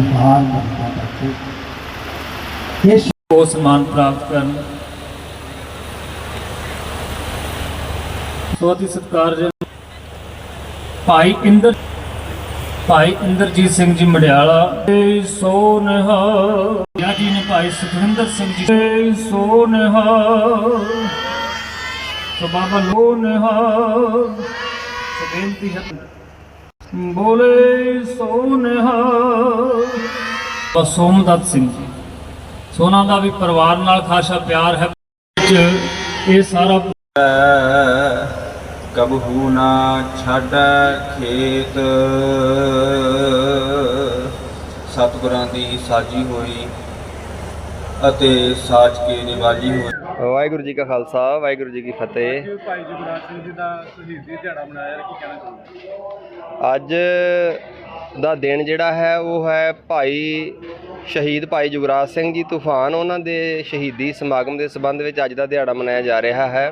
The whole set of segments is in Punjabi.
ਵਾਲੇ ਨੂੰ ਬਾਹਰ ਮੰਨਦਾ ਕਰਕੇ ਇਸ ਉਹ ਸਨਮਾਨ ਪ੍ਰਾਪਤ ਕਰਨ ਬਹੁਤ ਹੀ ਸਤਿਕਾਰਯੋਗ ਭਾਈ ਇੰਦਰ ਭਾਈ ਇੰਦਰਜੀਤ ਸਿੰਘ ਜੀ ਮੜਿਆਲਾ ਏ ਸੋ ਨਿਹਾਲ ਯਾ ਜੀ ਨੇ ਭਾਈ ਸੁਖਵਿੰਦਰ ਸਿੰਘ ਜੀ ਏ ਸੋ ਨਿਹਾਲ ਸੋ ਬਾਬਾ ਲੋ ਨਿਹਾਲ ਸੋ ਬੇਨਤੀ ਹੈ ਬੋਲੇ ਸੋ ਨਿਹਾਲ ਬਾਬਾ ਸੋਮਦੱਤ ਸਿੰਘ ਜੀ ਸੋਨਾ ਦਾ ਵੀ ਪਰਿਵਾਰ ਨਾਲ ਖਾਸਾ ਪਿਆਰ ਹੈ। ਵਿੱਚ ਇਹ ਸਾਰਾ ਕਬਹੂ ਨਾ ਛੱਡ ਖੇਤ। ਸਤਿਗੁਰਾਂ ਦੀ ਸਾਜੀ ਹੋਈ ਅਤੇ ਸਾਚ ਕੇ ਨਿਵਾਜੀ ਹੋਈ। ਵਾਹਿਗੁਰੂ ਜੀ ਕਾ ਖਾਲਸਾ ਵਾਹਿਗੁਰੂ ਜੀ ਕੀ ਫਤਿਹ। ਭਾਈ ਜੁਗਰਾਜ ਸਿੰਘ ਜੀ ਦਾ ਸ਼ਹੀਦੀ ਦਿਹਾੜਾ ਮਨਾਇਆ ਕੀ ਕਹਿਣਾ ਚਾਹੁੰਦੇ ਅੱਜ ਦਾ ਦਿਨ ਜਿਹੜਾ ਹੈ ਉਹ ਹੈ ਭਾਈ ਸ਼ਹੀਦ ਭਾਈ ਜੁਗਰਾਜ ਸਿੰਘ ਜੀ ਤੂਫਾਨ। ਉਹਨਾਂ ਦੇ ਸ਼ਹੀਦੀ ਸਮਾਗਮ ਦੇ ਸਬੰਧ ਵਿੱਚ ਅੱਜ ਦਾ ਦਿਹਾੜਾ ਮਨਾਇਆ ਜਾ ਰਿਹਾ ਹੈ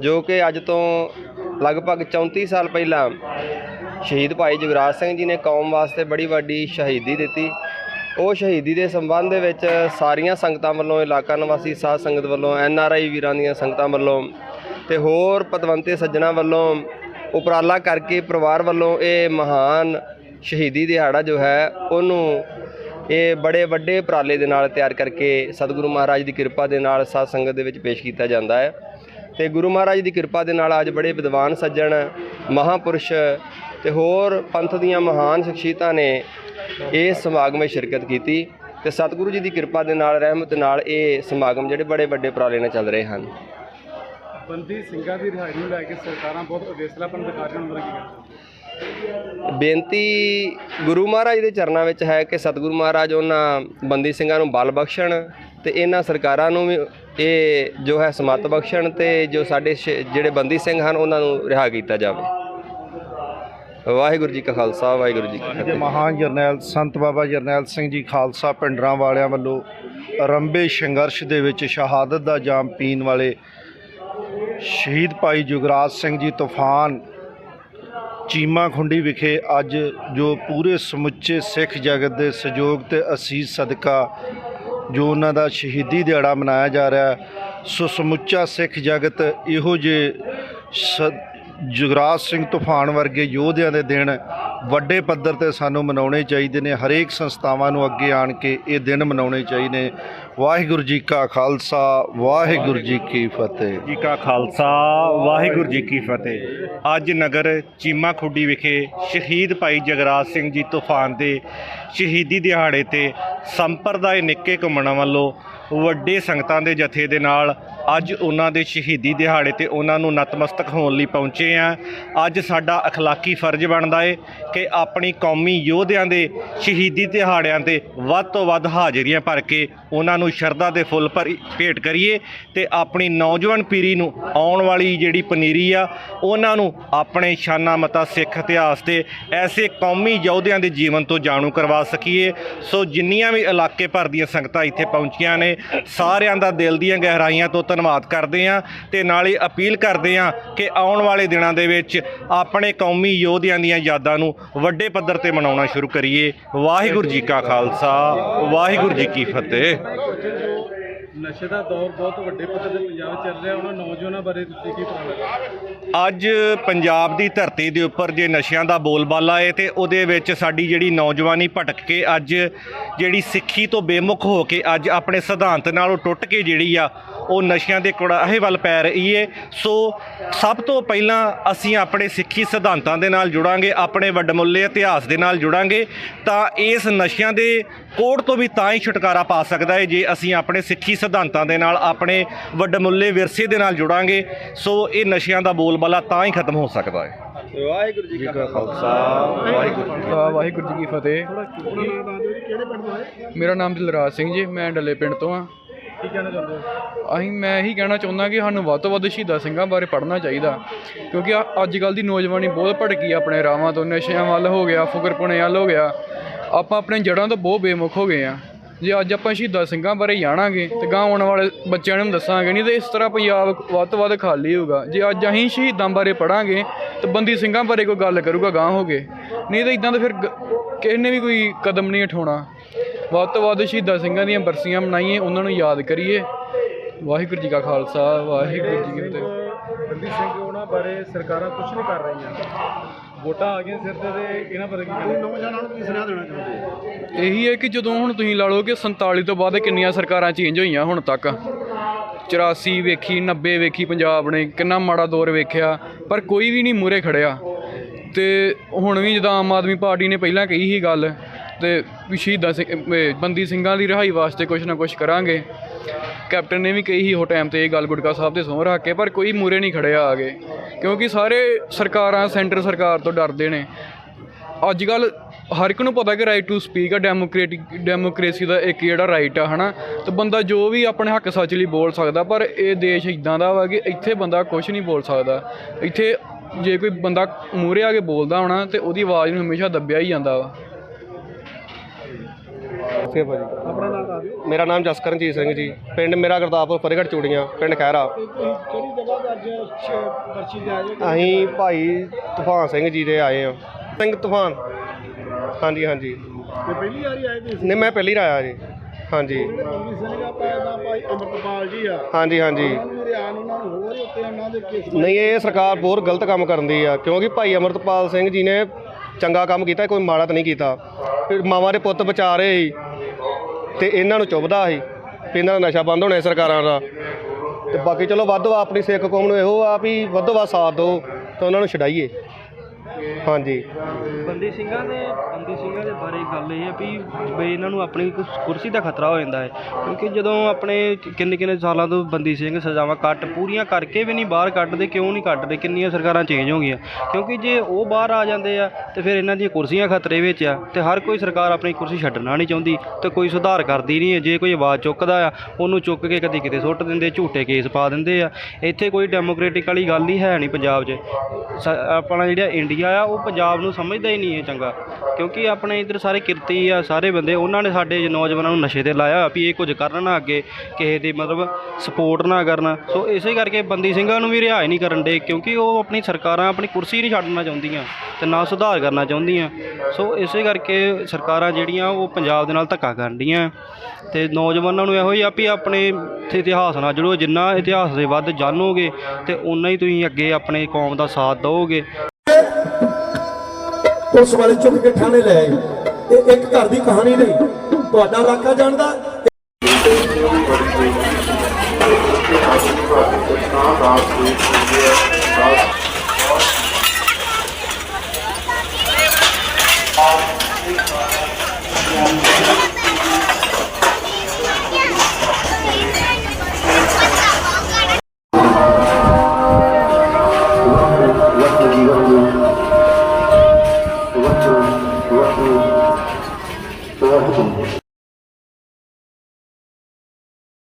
ਜੋ ਕਿ ਅੱਜ ਤੋਂ ਲਗਭਗ 34 ਸਾਲ ਪਹਿਲਾਂ ਸ਼ਹੀਦ ਭਾਈ ਜੁਗਰਾਜ ਸਿੰਘ ਜੀ ਨੇ ਕੌਮ ਵਾਸਤੇ ਬੜੀ ਵੱਡੀ ਸ਼ਹੀਦੀ ਦਿੱਤੀ। ਉਹ ਸ਼ਹੀਦੀ ਦੇ ਸੰਬੰਧ ਦੇ ਵਿੱਚ ਸਾਰੀਆਂ ਸੰਗਤਾਂ ਵੱਲੋਂ, ਇਲਾਕਾ ਨਿਵਾਸੀ ਸਾਧ ਸੰਗਤ ਵੱਲੋਂ, ਐਨ ਆਰ ਆਈ ਵੀਰਾਂ ਦੀਆਂ ਸੰਗਤਾਂ ਵੱਲੋਂ ਤੇ ਹੋਰ ਪਤਵੰਤੇ ਸੱਜਣਾ ਵੱਲੋਂ, ਉਪਰਾਲਾ ਕਰਕੇ ਪਰਿਵਾਰ ਵੱਲੋਂ ਇਹ ਮਹਾਨ ਸ਼ਹੀਦੀ ਦਿਹਾੜਾ ਜੋ ਹੈ, ਉਹਨੂੰ ਇਹ ਬੜੇ ਵੱਡੇ ਉਪਰਾਲੇ ਦੇ ਨਾਲ ਤਿਆਰ ਕਰਕੇ ਸਤਿਗੁਰੂ ਮਹਾਰਾਜ ਦੀ ਕਿਰਪਾ ਦੇ ਨਾਲ ਸਾਧ ਸੰਗਤ ਦੇ ਵਿੱਚ ਪੇਸ਼ ਕੀਤਾ ਜਾਂਦਾ ਹੈ। ਤੇ ਗੁਰੂ ਮਹਾਰਾਜ ਦੀ ਕਿਰਪਾ ਦੇ ਨਾਲ ਅੱਜ ਬੜੇ ਵਿਦਵਾਨ ਸੱਜਣ, ਮਹਾਪੁਰਸ਼ ਤੇ ਹੋਰ ਪੰਥ ਦੀਆਂ ਮਹਾਨ ਸ਼ਖਸੀਅਤਾਂ ਨੇ ਇਸ ਸਮਾਗਮ ਵਿੱਚ ਸ਼ਿਰਕਤ ਕੀਤੀ ਤੇ ਸਤਿਗੁਰੂ ਜੀ ਦੀ ਕਿਰਪਾ ਦੇ ਨਾਲ, ਰਹਿਮਤ ਨਾਲ ਇਹ ਸਮਾਗਮ ਜਿਹੜੇ ਬੜੇ ਵੱਡੇ ਉਪਰਾਲੇ ਨਾਲ ਚੱਲ ਰਹੇ ਹਨ। ਬੰਦੀ ਸਿੰਘਾਂ ਦੀ ਰਿਹਾਈ ਨੂੰ ਲੈ ਕੇ ਸਰਕਾਰਾਂ ਬਹੁਤ ਅਵੇਸਲਾਪਨ ਦਿਖਾ ਰਹੀਆਂ ਉਹਨਾਂ ਬੇਨਤੀ ਗੁਰੂ ਮਹਾਰਾਜ ਦੇ ਚਰਨਾਂ ਵਿੱਚ ਹੈ ਕਿ ਸਤਿਗੁਰੂ ਮਹਾਰਾਜ ਉਹਨਾਂ ਬੰਦੀ ਸਿੰਘਾਂ ਨੂੰ ਬਲ ਬਖਸ਼ਣ ਤੇ ਇਹਨਾਂ ਸਰਕਾਰਾਂ ਨੂੰ ਵੀ ਇਹ ਜੋ ਹੈ ਸਮਤ ਬਖਸ਼ਣ ਤੇ ਜੋ ਸਾਡੇ ਜਿਹੜੇ ਬੰਦੀ ਸਿੰਘ ਹਨ ਉਹਨਾਂ ਨੂੰ ਰਿਹਾ ਕੀਤਾ ਜਾਵੇ। ਵਾਹਿਗੁਰੂ ਜੀ ਕਾ ਖਾਲਸਾ ਵਾਹਿਗੁਰੂ ਜੀ ਕੀ ਫਤਿਹ। ਮਹਾਨ ਜਰਨੈਲ ਸੰਤ ਬਾਬਾ ਜਰਨੈਲ ਸਿੰਘ ਜੀ ਖਾਲਸਾ ਪਿੰਡਰਾਂ ਵਾਲਿਆਂ ਵੱਲੋਂ ਰੰਬੇ ਸੰਘਰਸ਼ ਦੇ ਵਿੱਚ ਸ਼ਹਾਦਤ ਦਾ ਜਾਮ ਪੀਣ ਵਾਲੇ ਸ਼ਹੀਦ ਭਾਈ ਜੁਗਰਾਜ ਸਿੰਘ ਜੀ ਤੂਫਾਨ ਚੀਮਾ ਖੁੰਡੀ ਵਿਖੇ ਅੱਜ ਜੋ ਪੂਰੇ ਸਮੁੱਚੇ ਸਿੱਖ ਜਗਤ ਦੇ ਸਹਿਯੋਗ ਤੇ ਅਸੀਸ ਸਦਕਾ ਜੋ ਉਹਨਾਂ ਦਾ ਸ਼ਹੀਦੀ ਦਿਹਾੜਾ ਮਨਾਇਆ ਜਾ ਰਿਹਾ ਸੋ ਸਮੁੱਚਾ ਸਿੱਖ ਜਗਤ ਇਹੋ ਜਿਹੇ ਸ ਜੁਗਰਾਜ ਸਿੰਘ ਤੂਫਾਨ ਵਰਗੇ ਯੋਧਿਆਂ ਦੇ ਦਿਨ ਵੱਡੇ ਪੱਧਰ ਤੇ ਸਾਨੂੰ ਮਨਾਉਣੇ ਚਾਹੀਦੇ ਨੇ, ਹਰੇਕ ਸੰਸਥਾਵਾਂ ਨੂੰ ਅੱਗੇ ਆਣ ਕੇ ਇਹ ਦਿਨ ਮਨਾਉਣੇ ਚਾਹੀਦੇ ਵਾਹਿਗੁਰੂ ਜੀ ਕਾ ਖਾਲਸਾ ਵਾਹਿਗੁਰੂ ਜੀ ਕੀ ਫਤਿਹ ਜੀ ਕਾ ਖਾਲਸਾ ਵਾਹਿਗੁਰੂ ਜੀ ਕੀ ਫਤਿਹ ਅੱਜ ਨਗਰ ਚੀਮਾ ਖੁੱਡੀ ਵਿਖੇ ਸ਼ਹੀਦ ਭਾਈ ਜਗਰਾਜ ਸਿੰਘ ਜੀ ਤੂਫਾਨ ਦੇ ਸ਼ਹੀਦੀ ਦਿਹਾੜੇ ਤੇ ਸੰਪਰਦਾਇ ਨਿੱਕੇ ਘੁੰਮਣ ਵੱਲੋਂ ਵੱਡੇ ਸੰਗਤਾਂ ਦੇ ਜਥੇ ਦੇ ਨਾਲ ਅੱਜ ਉਹਨਾਂ ਦੇ ਸ਼ਹੀਦੀ ਦਿਹਾੜੇ ਤੇ ਉਹਨਾਂ ਨੂੰ ਨਤਮਸਤਕ ਹੋਣ ਲਈ ਪਹੁੰਚੇ ਆ ਅੱਜ ਸਾਡਾ اخلاقی ਫਰਜ਼ ਬਣਦਾ ਏ ਕਿ ਆਪਣੀ ਕੌਮੀ ਯੋਧਿਆਂ ਦੇ ਸ਼ਹੀਦੀ ਦਿਹਾੜਿਆਂ ਤੇ ਵੱਧ ਤੋਂ ਵੱਧ ਹਾਜ਼ਰੀਆਂ ਭਰ ਕੇ ਉਹਨਾਂ ਨੂੰ ਸ਼ਰਧਾ ਦੇ ਫੁੱਲ ਭਰੀ ਭੇਟ ਕਰੀਏ ਤੇ ਆਪਣੀ ਨੌਜਵਾਨ ਪੀੜ੍ਹੀ ਨੂੰ ਆਉਣ ਵਾਲੀ ਜਿਹੜੀ ਪਨੀਰੀ ਆ, ਉਹਨਾਂ ਨੂੰ ਆਪਣੇ ਸ਼ਾਨਾ ਮਤਾ ਸਿੱਖ ਇਤਿਹਾਸ ਤੇ ਐਸੇ ਕੌਮੀ ਯੋਧਿਆਂ ਦੇ ਜੀਵਨ ਤੋਂ ਜਾਣੂ ਕਰਵਾ ਸਕੀਏ। ਸੋ ਜਿੰਨੀਆਂ ਵੀ ਇਲਾਕੇ ਭਰ ਦੀਆਂ ਸੰਗਤਾਂ ਇੱਥੇ ਪਹੁੰਚੀਆਂ ਨੇ, ਸਾਰਿਆਂ ਦਾ ਦਿਲ ਦੀਆਂ ਗਹਿਰਾਈਆਂ ਤੋਂ ਧੰਨਵਾਦ ਕਰਦੇ ਹਾਂ ਤੇ ਨਾਲ ਹੀ ਅਪੀਲ ਕਰਦੇ ਹਾਂ ਕਿ ਆਉਣ ਵਾਲੇ ਦਿਨਾਂ ਦੇ ਵਿੱਚ ਆਪਣੇ ਕੌਮੀ ਯੋਧਿਆਂ ਦੀਆਂ ਯਾਦਾਂ ਨੂੰ ਵੱਡੇ ਪੱਧਰ ਤੇ ਮਨਾਉਣਾ ਸ਼ੁਰੂ ਕਰੀਏ। ਵਾਹਿਗੁਰੂ ਜੀ ਕਾ ਖਾਲਸਾ, ਵਾਹਿਗੁਰੂ ਜੀ ਕੀ ਫਤਿਹ। ਜੋ ਨਸ਼ੇ ਦਾ ਦੌਰ ਬਹੁਤ ਵੱਡੇ ਪੱਧਰ ਤੇ ਪੰਜਾਬ ਚੱਲ ਰਿਹਾ, ਉਹਨਾਂ ਨੌਜਵਾਨਾਂ ਬਾਰੇ ਤੁਸੀਂ ਕੀ ਕਹੋਗੇ ਅੱਜ ਪੰਜਾਬ ਦੀ ਧਰਤੀ ਦੇ ਉੱਪਰ ਜੇ ਨਸ਼ਿਆਂ ਦਾ ਬੋਲਬਾਲਾ ਹੈ ਤੇ ਉਹਦੇ ਵਿੱਚ ਸਾਡੀ ਜਿਹੜੀ ਨੌਜਵਾਨੀ ਭਟਕ ਕੇ ਅੱਜ ਜਿਹੜੀ ਸਿੱਖੀ ਤੋਂ ਬੇਮੁਖ ਹੋ ਕੇ ਅੱਜ ਆਪਣੇ ਸਿਧਾਂਤ ਨਾਲੋਂ ਟੁੱਟ ਕੇ ਜਿਹੜੀ ਆ ਉਹ ਨਸ਼ਿਆਂ ਦੇ ਕੁੜਾਹੇ ਵੱਲ ਪੈ ਰਹੀ ਏ। ਸੋ ਸਭ ਤੋਂ ਪਹਿਲਾਂ ਅਸੀਂ ਆਪਣੇ ਸਿੱਖੀ ਸਿਧਾਂਤਾਂ ਦੇ ਨਾਲ ਜੁੜਾਂਗੇ ਆਪਣੇ ਵੱਡਮੁੱਲੇ ਇਤਿਹਾਸ ਦੇ ਨਾਲ ਜੁੜਾਂਗੇ ਤਾਂ ਇਸ ਨਸ਼ਿਆਂ ਦੇ ਕੋੜ ਤੋਂ ਵੀ ਤਾਂ ਹੀ ਛੁਟਕਾਰਾ ਪਾ ਸਕਦਾ ਹੈ ਜੇ ਅਸੀਂ ਆਪਣੇ ਸਿੱਖੀ ਸਿਧਾਂਤਾਂ ਦੇ ਨਾਲ ਆਪਣੇ ਵੱਡਮੁੱਲੇ ਵਿਰਸੇ ਦੇ ਨਾਲ ਜੁੜਾਂਗੇ ਸੋ ਇਹ ਨਸ਼ਿਆਂ ਦਾ ਬੋਲਬਾਲਾ ਤਾਂ ਹੀ ਖਤਮ ਹੋ ਸਕਦਾ ਹੈ ਵਾਹਿਗੁਰੂ ਜੀ ਕਾ ਖਾਲਸਾ। ਵਾਹਿਗੁਰੂ ਜੀ ਕੀ ਆ ਵਾਹਿਗੁਰੂ ਜੀ ਕੀ ਫਤਿਹ। ਮੇਰਾ ਨਾਮ ਦਿਲਰਾਜ ਸਿੰਘ ਜੀ ਮੈਂ ਡੱਲੇ ਪਿੰਡ ਤੋਂ ਆ ਕੀ ਕਹਿਣਾ ਚਾਹੁੰਦੇ ਹੋ? ਅਸੀਂ, ਮੈਂ ਇਹੀ ਕਹਿਣਾ ਚਾਹੁੰਦਾ ਕਿ ਸਾਨੂੰ ਵੱਧ ਤੋਂ ਵੱਧ ਸ਼ਹੀਦਾਂ ਸਿੰਘਾਂ ਬਾਰੇ ਪੜ੍ਹਨਾ ਚਾਹੀਦਾ। ਕਿਉਂਕਿ ਅੱਜ ਕੱਲ ਦੀ ਨੌਜਵਾਨੀ ਬਹੁਤ ਭਟਕੀ ਆ ਆਪਣੇ ਰਾਵਾਂ ਤੋਂ। ਨਸ਼ਿਆਂ ਵੱਲ ਹੋ ਗਿਆ ਫੁਕਰਪੁਣੇ ਵੱਲ ਹੋ ਗਿਆ। ਆਪਾਂ ਆਪਣੇ ਜੜ੍ਹਾਂ ਤੋਂ ਬਹੁਤ ਬੇਮੁਖ ਹੋ ਗਏ ਆ। ਜੇ ਅੱਜ ਆਪਾਂ ਸ਼ਹੀਦਾਂ ਸਿੰਘਾਂ ਬਾਰੇ ਜਾਣਾਂਗੇ ਤੇ ਗਾਂ ਆਉਣ ਵਾਲੇ ਬੱਚਿਆਂ ਨੂੰ ਦੱਸਾਂਗੇ ਨਹੀਂ ਤੇ ਇਸ ਤਰ੍ਹਾਂ ਪੰਜਾਬ ਵੱਧ ਤੋਂ ਵੱਧ ਖਾਲੀ ਹੋਊਗਾ। ਜੇ ਅੱਜ ਅਸੀਂ ਸ਼ਹੀਦਾਂ ਬਾਰੇ ਪੜਾਂਗੇ ਤੇ ਬੰਦੀ ਸਿੰਘਾਂ ਬਾਰੇ ਕੋਈ ਗੱਲ ਕਰੂਗਾ ਗਾਂ ਹੋ ਕੇ। ਨਹੀਂ ਤਾਂ ਇਦਾਂ ਤਾਂ ਫਿਰ ਕਿਸੇ ਨੇ ਵੀ ਕੋਈ ਕਦਮ ਨਹੀਂ ਉਠਾਉਣਾ। ਵੱਧ ਤੋਂ ਵੱਧ ਸ਼ਹੀਦਾਂ ਸਿੰਘਾਂ ਦੀਆਂ ਬਰਸੀਆਂ ਮਨਾਈਏ ਉਹਨਾਂ ਨੂੰ ਯਾਦ ਕਰੀਏ। ਵਾਹਿਗੁਰੂ ਜੀ ਕਾ ਖਾਲਸਾ ਵਾਹਿਗੁਰੂ ਜੀ ਕੀ ਫਤਿਹ। ਬੰਦੀ ਸਿੰਘ ਉਹਨਾਂ ਬਾਰੇ ਸਰਕਾਰਾਂ ਕੁਝ ਨਹੀਂ ਕਰ ਰਹੀਆਂ। ਵੋਟਾਂ ਆ ਗਈਆਂ ਸਿਰ ਤੇ ਤੇ ਇਹਨਾਂ ਬਾਰੇ ਕੀ ਕਹਿੰਦੇ? ਨੌਜਵਾਨਾਂ ਨੂੰ ਕੀ ਸੁਨੇਹਾ ਦੇਣਾ ਚਾਹੁੰਦੇ ਇਹੀ ਹੈ ਕਿ ਜਦੋਂ ਹੁਣ ਤੁਸੀਂ ਲਾ ਲਓ ਕਿ 47 ਤੋਂ ਬਾਅਦ ਕਿੰਨੀਆਂ ਸਰਕਾਰਾਂ ਚੇਂਜ ਹੋਈਆਂ ਹੁਣ ਤੱਕ। 84 ਵੇਖੀ 90 ਵੇਖੀ ਪੰਜਾਬ ਨੇ ਕਿੰਨਾ ਮਾੜਾ ਦੌਰ ਵੇਖਿਆ ਪਰ ਕੋਈ ਵੀ ਨਹੀਂ ਮੂਰੇ ਖੜਿਆ। ਤੇ ਹੁਣ ਵੀ ਜਦੋਂ ਆਮ ਆਦਮੀ ਪਾਰਟੀ ਨੇ ਪਹਿਲਾਂ ਕਹੀ ਸੀ ਗੱਲ ਤੇ ਸ਼ਹੀਦਾਂ ਸਿੰਘ ਬੰਦੀ ਸਿੰਘਾਂ ਦੀ ਰਿਹਾਈ ਵਾਸਤੇ ਕੁਝ ਨਾ ਕੁਝ ਕਰਾਂਗੇ। ਕੈਪਟਨ ਨੇ ਵੀ ਕਹੀ ਸੀ ਉਹ ਟਾਈਮ ਤੇ ਇਹ ਗੱਲ ਗੁਟਕਾ ਸਾਹਿਬ ਤੇ ਸਹੁੰ ਰੱਖ ਕੇ, ਪਰ ਕੋਈ ਮੂਰੇ ਨਹੀਂ ਖੜਿਆ ਗਏ ਕਿਉਂਕਿ ਸਾਰੇ ਸਰਕਾਰਾਂ, ਸੈਂਟਰ ਸਰਕਾਰ ਤੋਂ ਡਰਦੇ ਨੇ। ਅੱਜ ਕੱਲ ਹਰ ਇੱਕ ਨੂੰ ਪਤਾ ਕਿ ਰਾਈਟ ਟੂ ਸਪੀਕ ਆ ਡੈਮੋਕ੍ਰੇਟਿਕ ਡੈਮੋਕ੍ਰੇਸੀ ਦਾ ਇੱਕ ਜਿਹੜਾ ਰਾਈਟ ਆ, ਹਨਾ? ਤੇ ਬੰਦਾ ਜੋ ਵੀ ਆਪਣੇ ਹੱਕ ਸੱਚ ਲਈ ਬੋਲ ਸਕਦਾ, ਪਰ ਇਹ ਦੇਸ਼ ਇਦਾਂ ਦਾ ਵਾ ਕਿ ਇੱਥੇ ਬੰਦਾ ਕੁਝ ਨਹੀਂ ਬੋਲ ਸਕਦਾ। ਇੱਥੇ ਜੇ ਕੋਈ ਬੰਦਾ ਮੂਹਰੇ ਆ ਕੇ ਬੋਲਦਾ ਹੋਣਾ, ਤੇ ਉਹਦੀ ਆਵਾਜ਼ ਨੂੰ ਹਮੇਸ਼ਾ ਦੱਬਿਆ ਹੀ ਜਾਂਦਾ ਵਾ। ਓਕੇ ਭਾਜੀ। ਆਪਣਾ ਨਾਮ ਦੱਸ ਦਿਓ। ਮੇਰਾ ਨਾਮ ਜਸਕਰਨਜੀਤ ਸਿੰਘ ਜੀ। ਪਿੰਡ ਮੇਰਾ ਗੁਰਦਾਸਪੁਰ ਫਤਿਹਗੜ੍ਹ ਚੂੜੀਆਂ ਪਿੰਡ ਖੈਰਾ ਕਿਹੜੀ ਜਗ੍ਹਾ ਤੇ ਅੱਜ ਪਰਚੀ ਦੇ ਆਏ ਅਸੀਂ ਭਾਈ ਤੂਫਾਨ ਸਿੰਘ ਜੀ ਦੇ ਆਏ ਆ ਸਿੰਘ ਤੂਫਾਨ। ਹਾਂਜੀ ਹਾਂਜੀ। ਤੇ ਪਹਿਲੀ ਵਾਰੀ ਆਏ ਤੁਸੀਂ? ਨਹੀਂ ਮੈਂ ਪਹਿਲੀ ਆਇਆ ਜੀ। ਹਾਂਜੀ। ਬੰਦੀ ਸਿੰਘ ਆ ਪੈਦਾ ਭਾਈ ਅਮਰਪਾਲ ਜੀ ਆ। ਹਾਂਜੀ ਹਾਂਜੀ। ਮੇਰੇ ਆਨ ਉਹਨਾਂ ਨੂੰ ਹੋਰ ਉੱਤੇ ਉਹਨਾਂ ਦੇ ਕੇਸ ਨਹੀਂ ਇਹ ਸਰਕਾਰ ਬਹੁਤ ਗਲਤ ਕੰਮ ਕਰਦੀ ਆ। ਕਿਉਂਕਿ ਭਾਈ ਅਮਰਤਪਾਲ ਸਿੰਘ ਜੀ ਨੇ ਚੰਗਾ ਕੰਮ ਕੀਤਾ ਕੋਈ ਮਾੜਾ ਤਾਂ ਨਹੀਂ ਕੀਤਾ। ਫਿਰ ਮਾਵਾਂ ਦੇ ਪੁੱਤ ਬਚਾ ਰਹੇ ਸੀ ਤੇ ਇਹਨਾਂ ਨੂੰ ਚੁੱਭਦਾ ਸੀ ਵੀ ਇਹਨਾਂ ਦਾ ਨਸ਼ਾ ਬੰਦ ਹੋਣਾ ਸਰਕਾਰਾਂ ਦਾ। ਤੇ ਬਾਕੀ ਚਲੋ ਵੱਧ ਵਾ ਆਪਣੀ ਸਿੱਖ ਕੌਮ ਨੂੰ ਇਹੋ ਆ ਵੀ ਵੱਧ ਵੱਧ ਸਾਥ ਦਿਓ ਤੇ ਉਹਨਾਂ ਨੂੰ ਛਡਾਈਏ। ਹਾਂਜੀ। ਬੰਦੀ ਸਿੰਘਾਂ ਦੇ, ਬੰਦੀ ਸਿੰਘਾਂ ਦੇ ਬਾਰੇ ਗੱਲ ਇਹ ਹੈ ਵੀ ਬਈ ਇਹਨਾਂ ਨੂੰ ਆਪਣੀ ਕੁ- ਕੁਰਸੀ ਦਾ ਖਤਰਾ ਹੋ ਜਾਂਦਾ ਹੈ। ਕਿਉਂਕਿ ਜਦੋਂ ਆਪਣੇ ਕਿੰਨੇ ਕਿੰਨੇ ਸਾਲਾਂ ਤੋਂ ਬੰਦੀ ਸਿੰਘ ਸਜ਼ਾਵਾਂ ਕੱਟ ਪੂਰੀਆਂ ਕਰਕੇ ਵੀ ਨਹੀਂ ਬਾਹਰ ਕੱਢਦੇ, ਕਿਉਂ ਨਹੀਂ ਕੱਢਦੇ, ਕਿੰਨੀਆਂ ਸਰਕਾਰਾਂ ਚੇਂਜ ਹੋ ਗਈਆਂ। ਕਿਉਂਕਿ ਜੇ ਉਹ ਬਾਹਰ ਆ ਜਾਂਦੇ ਆ, ਤੇ ਫਿਰ ਇਹਨਾਂ ਦੀਆਂ ਕੁਰਸੀਆਂ ਖਤਰੇ ਵਿੱਚ ਆ, ਤੇ ਹਰ ਕੋਈ ਸਰਕਾਰ ਆਪਣੀ ਕੁਰਸੀ ਛੱਡਣਾ ਨਹੀਂ ਚਾਹੁੰਦੀ, ਤੇ ਕੋਈ ਸੁਧਾਰ ਕਰਦੀ ਨਹੀਂ ਹੈ। ਜੇ ਕੋਈ ਆਵਾਜ਼ ਚੁੱਕਦਾ ਆ, ਉਹਨੂੰ ਚੁੱਕ ਕੇ ਕਦੀ ਕਿਤੇ ਸੁੱਟ ਦਿੰਦੇ, ਝੂਠੇ ਕੇਸ ਪਾ ਦਿੰਦੇ ਆ। ਇੱਥੇ ਕੋਈ ਡੈਮੋਕ੍ਰੈਟਿਕ ਵਾਲੀ ਗੱਲ ਹੀ ਹੈ ਨਹੀਂ ਪੰਜਾਬ 'ਚ। ਸ- ਆਪਣਾ ਜਿਹੜਾ ਇੰਡੀਆ ਆ, ਉਹ ਪੰਜਾਬ ਨੂੰ ਸਮਝਦਾ ਹੀ ਨਹੀਂ ਹੈ ਚੰਗਾ। ਕਿਉਂਕਿ ਆਪਣੇ ਇੱਧਰ ਸਾਰੇ ਕਿਰਤੀ ਆ, ਸਾਰੇ ਬੰਦੇ, ਉਹਨਾਂ ਨੇ ਸਾਡੇ ਨੌਜਵਾਨਾਂ ਨੂੰ ਨਸ਼ੇ ਤੇ ਲਾਇਆ ਵੀ ਇਹ ਕੁਝ ਕਰਨ ਨਾ ਅੱਗੇ, ਕਿਸੇ ਦੀ ਮਤਲਬ ਸਪੋਰਟ ਨਾ ਕਰਨ। ਸੋ ਇਸੇ ਕਰਕੇ ਬੰਦੀ ਸਿੰਘਾਂ ਨੂੰ ਵੀ ਰਿਹਾਈ ਨਹੀਂ ਕਰਨ ਦੇ, ਕਿਉਂਕਿ ਉਹ ਆਪਣੀ ਸਰਕਾਰਾਂ ਆਪਣੀ ਕੁਰਸੀ ਨਹੀਂ ਛੱਡਣਾ ਚਾਹੁੰਦੀਆਂ ਤੇ ਨਾ ਸੁਧਾਰ ਕਰਨਾ ਚਾਹੁੰਦੀਆਂ। ਸੋ ਇਸੇ ਕਰਕੇ ਸਰਕਾਰਾਂ ਜਿਹੜੀਆਂ, ਉਹ ਪੰਜਾਬ ਦੇ ਨਾਲ ਧੱਕਾ ਕਰਨ ਡੀਆਂ। ਤੇ ਨੌਜਵਾਨਾਂ ਨੂੰ ਇਹੋ ਹੀ ਆ ਵੀ ਆਪਣੇ ਇਤਿਹਾਸ ਨਾਲ ਜੁੜੋ, ਜਿੰਨਾ ਇਤਿਹਾਸ ਦੇ ਵੱਧ ਜਾਣੋਗੇ ਤੇ ਉਨਾ ਹੀ ਤੁਸੀਂ ਅੱਗੇ ਆਪਣੇ ਕੌਮ ਦਾ ਸਾਥ ਦਿਓਗੇ। ਪੁਲਿਸ ਵਾਲੇ ਚੁੱਕ ਕੇ ਥਾਣੇ ਲੈ ਆਏ। ਇਹ ਇੱਕ ਘਰ ਦੀ ਕਹਾਣੀ ਨਹੀਂ, ਤੁਹਾਡਾ ਰਾਖਾ ਜਾਣਦਾ? ਰਾਤ ਦੇ